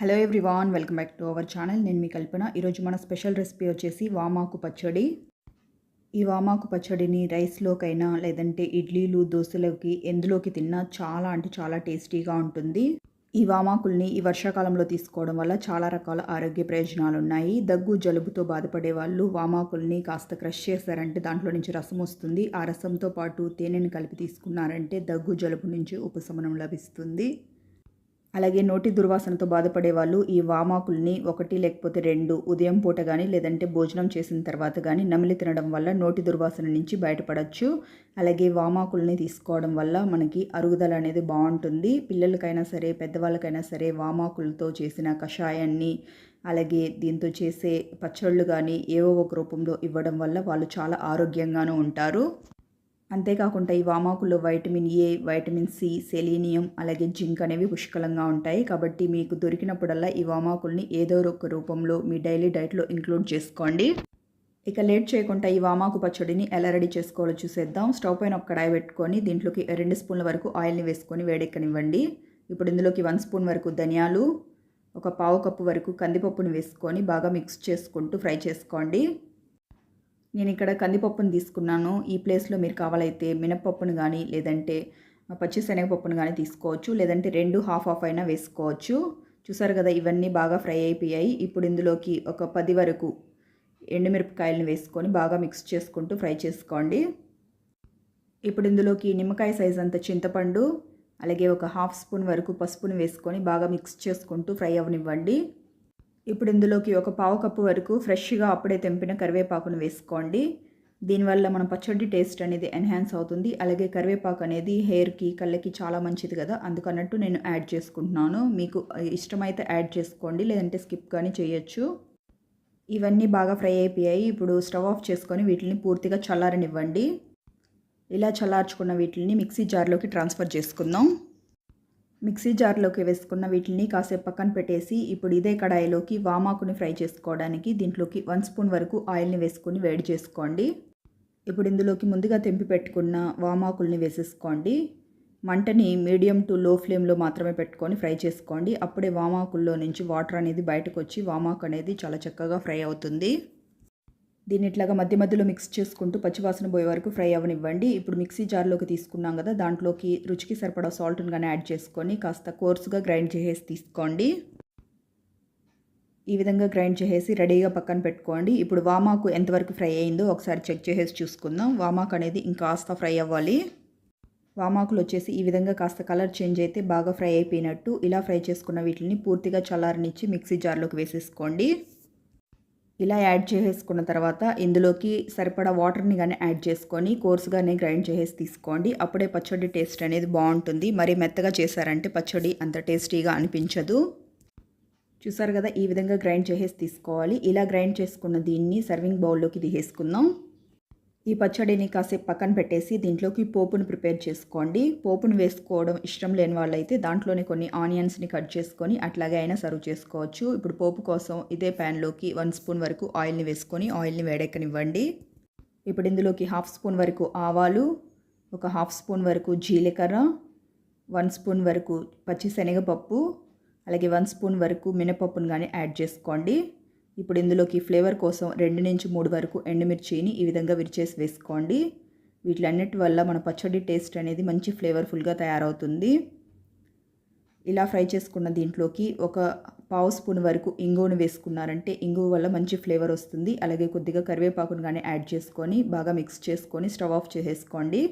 Hello everyone welcome back to our channel నేను మీ కల్పన. ఈరోజు మన స్పెషల్ రెసిపీ వచ్చేసి వామాకు పచ్చడి. ఈ వామాకు పచ్చడిని రైస్లోకైనా లేదంటే ఇడ్లీలు దోశలోకి ఎందులోకి తిన్నా చాలా అంటే చాలా టేస్టీగా ఉంటుంది. ఈ వామాకుల్ని ఈ వర్షాకాలంలో తీసుకోవడం వల్ల చాలా రకాల ఆరోగ్య ప్రయోజనాలు ఉన్నాయి. దగ్గు జలుబుతో బాధపడే వాళ్ళు వామాకుల్ని కాస్త క్రష్ చేశారంటే దాంట్లో నుంచి రసం వస్తుంది. ఆ రసంతో పాటు తేనెని కలిపి తీసుకున్నారంటే దగ్గు జలుబు నుంచి ఉపశమనం లభిస్తుంది. అలాగే నోటి దుర్వాసనతో బాధపడే వాళ్ళు ఈ వామాకుల్ని ఒకటి లేకపోతే రెండు ఉదయం పూట కానీ లేదంటే భోజనం చేసిన తర్వాత కానీ నమిలి తినడం వల్ల నోటి దుర్వాసన నుంచి బయటపడవచ్చు అలాగే వామాకుల్ని తీసుకోవడం వల్ల మనకి అరుగుదల అనేది బాగుంటుంది. పిల్లలకైనా సరే పెద్దవాళ్ళకైనా సరే వామాకులతో చేసిన కషాయాన్ని అలాగే దీంతో చేసే పచ్చళ్ళు కానీ ఏవో ఒక రూపంలో ఇవ్వడం వల్ల వాళ్ళు చాలా ఆరోగ్యంగానూ ఉంటారు. అంతేకాకుండా ఈ వామాకుల్లో vitamin A vitamin C selenium అలాగే జింక్ అనేవి పుష్కలంగా ఉంటాయి. కాబట్టి మీకు దొరికినప్పుడల్లా ఈ వామాకుల్ని ఏదో ఒక రూపంలో మీ డైలీ డైట్లో ఇంక్లూడ్ చేసుకోండి. ఇక లేట్ చేయకుండా ఈ వామాకు పచ్చడిని ఎలా రెడీ చేసుకోవాలో చూసేద్దాం. స్టవ్ పైన ఒక కడాయి పెట్టుకొని దీంట్లోకి రెండు స్పూన్ల వరకు ఆయిల్ని వేసుకొని వేడెక్కనివ్వండి. ఇప్పుడు ఇందులోకి వన్ స్పూన్ వరకు ధనియాలు ఒక పావు కప్పు వరకు కందిపప్పుని వేసుకొని బాగా మిక్స్ చేసుకుంటూ ఫ్రై చేసుకోండి. నేను ఇక్కడ కందిపప్పును తీసుకున్నాను. ఈ ప్లేస్లో మీరు కావాలైతే మినపప్పును కానీ లేదంటే పచ్చిశనగపప్పును కానీ తీసుకోవచ్చు. లేదంటే రెండు హాఫ్ హాఫ్ అయినా వేసుకోవచ్చు. చూసారు కదా ఇవన్నీ బాగా ఫ్రై అయిపోయాయి. ఇప్పుడు ఇందులోకి ఒక పది వరకు ఎండుమిరపకాయలను వేసుకొని బాగా మిక్స్ చేసుకుంటూ ఫ్రై చేసుకోండి. ఇప్పుడు ఇందులోకి నిమ్మకాయ సైజ్ అంత చింతపండు అలాగే ఒక హాఫ్ స్పూన్ వరకు పసుపును వేసుకొని బాగా మిక్స్ చేసుకుంటూ ఫ్రై అవనివ్వండి ఇప్పుడు ఇందులోకి ఒక పావు కప్పు వరకు ఫ్రెష్గా అప్పుడే తెంపిన కరివేపాకును వేసుకోండి. దీనివల్ల మన పచ్చడి టేస్ట్ అనేది ఎన్హాన్స్ అవుతుంది. అలాగే కరివేపాకు అనేది హెయిర్కి కళ్ళకి చాలా మంచిది కదా. అందుకన్నట్టు నేను యాడ్ చేసుకుంటున్నాను. మీకు ఇష్టమైతే యాడ్ చేసుకోండి. లేదంటే స్కిప్ కానీ చేయొచ్చు. ఇవన్నీ బాగా ఫ్రై అయిపోయాయి. ఇప్పుడు స్టవ్ ఆఫ్ చేసుకొని వీటిని పూర్తిగా చల్లారనివ్వండి. ఇలా చల్లార్చుకున్న వీటిని మిక్సీ జార్లోకి ట్రాన్స్ఫర్ చేసుకుందాం. మిక్సీ జార్లోకి వేసుకున్న వీటిని కాసేపు పక్కన పెట్టేసి ఇప్పుడు ఇదే కడాయిలోకి వామాకుని ఫ్రై చేసుకోవడానికి దీంట్లోకి వన్ స్పూన్ వరకు ఆయిల్ని వేసుకొని వేడి చేసుకోండి. ఇప్పుడు ఇందులోకి ముందుగా తెంపి పెట్టుకున్న వామాకుల్ని వేసేసుకోండి. మంటని మీడియం టు లో ఫ్లేమ్లో మాత్రమే పెట్టుకొని ఫ్రై చేసుకోండి. అప్పుడే వామాకుల్లో నుంచి వాటర్ అనేది బయటకు వచ్చి వామాకు అనేది చాలా చక్కగా ఫ్రై అవుతుంది. దీన్ని ఇట్లాగా మధ్య మధ్యలో మిక్స్ చేసుకుంటూ పచ్చివాసన పోయే వరకు ఫ్రై అవ్వనివ్వండి ఇప్పుడు మిక్సీ జార్లోకి తీసుకున్నాం కదా దాంట్లోకి రుచికి సరిపడా సాల్ట్ని కానీ యాడ్ చేసుకొని కాస్త కోర్సుగా గ్రైండ్ చేసేసి తీసుకోండి. ఈ విధంగా గ్రైండ్ చేసేసి రెడీగా పక్కన పెట్టుకోండి. ఇప్పుడు వామాకు ఎంతవరకు ఫ్రై అయిందో ఒకసారి చెక్ చేసేసి చూసుకుందాం. వామాకు అనేది ఇంకాస్త ఫ్రై అవ్వాలి. వామాకులు వచ్చేసి ఈ విధంగా కాస్త కలర్ చేంజ్ అయితే బాగా ఫ్రై అయిపోయినట్టు ఇలా ఫ్రై చేసుకున్న వీటిని పూర్తిగా చల్లారనిచ్చి మిక్సీ జార్లోకి వేసేసుకోండి. ఇలా యాడ్ చేసేసుకున్న తర్వాత ఇందులోకి సరిపడా వాటర్ని కానీ యాడ్ చేసుకొని కోర్సుగానే గ్రైండ్ చేసేసి తీసుకోండి. అప్పుడే పచ్చడి టేస్ట్ అనేది బాగుంటుంది. మరి మెత్తగా చేశారంటే పచ్చడి అంత టేస్టీగా అనిపించదు. చూసారు కదా ఈ విధంగా గ్రైండ్ చేసేసి తీసుకోవాలి. ఇలా గ్రైండ్ చేసుకున్న దీన్ని సర్వింగ్ బౌల్లోకి తీసేసుకుందాం. ఈ పచ్చడిని కాసేపు పక్కన పెట్టేసి దీంట్లోకి పోపును ప్రిపేర్ చేసుకోండి. పోపును వేసుకోవడం ఇష్టం లేని వాళ్ళైతే దాంట్లోనే కొన్ని ఆనియన్స్ని కట్ చేసుకొని అట్లాగే అయినా సర్వ్ చేసుకోవచ్చు. ఇప్పుడు పోపు కోసం ఇదే ప్యాన్లోకి వన్ స్పూన్ వరకు ఆయిల్ని వేసుకొని ఆయిల్ని వేడెక్కనివ్వండి. ఇప్పుడు ఇందులోకి హాఫ్ స్పూన్ వరకు ఆవాలు ఒక హాఫ్ స్పూన్ వరకు జీలకర్ర వన్ స్పూన్ వరకు పచ్చిశనగపప్పు అలాగే వన్ స్పూన్ వరకు మినపప్పును కానీ యాడ్ చేసుకోండి. ఇప్పుడు ఇందులోకి ఫ్లేవర్ కోసం రెండు నుంచి మూడు వరకు ఎండుమిర్చిని ఈ విధంగా విరిచేసి వేసుకోండి. వీటిలన్నిటి వల్ల మన పచ్చడి టేస్ట్ అనేది మంచి ఫ్లేవర్ఫుల్గా తయారవుతుంది. ఇలా ఫ్రై చేసుకున్న దీంట్లోకి ఒక పావు స్పూన్ వరకు ఇంగువను వేసుకున్నారంటే ఇంగువ వల్ల మంచి ఫ్లేవర్ వస్తుంది. అలాగే కొద్దిగా కరివేపాకును కానీ యాడ్ చేసుకొని బాగా మిక్స్ చేసుకొని స్టవ్ ఆఫ్ చేసేసుకోండి.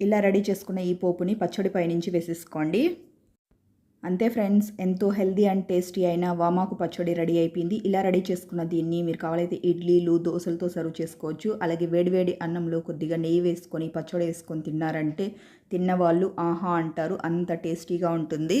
ఇలా రెడీ చేసుకున్న ఈ పోపుని పచ్చడి పైనుంచి వేసేసుకోండి. అంతే ఫ్రెండ్స్ ఎంతో హెల్దీ అండ్ టేస్టీ అయిన వామాకు పచ్చడి రెడీ అయిపోయింది. ఇలా రెడీ చేసుకున్న దీన్ని మీరు కావాలైతే ఇడ్లీలు దోశలతో సర్వ్ చేసుకోవచ్చు. అలాగే వేడివేడి అన్నంలో కొద్దిగా నెయ్యి వేసుకొని పచ్చడి వేసుకొని తిన్నారంటే తిన్నవాళ్ళు ఆహా అంటారు. అంత టేస్టీగా ఉంటుంది.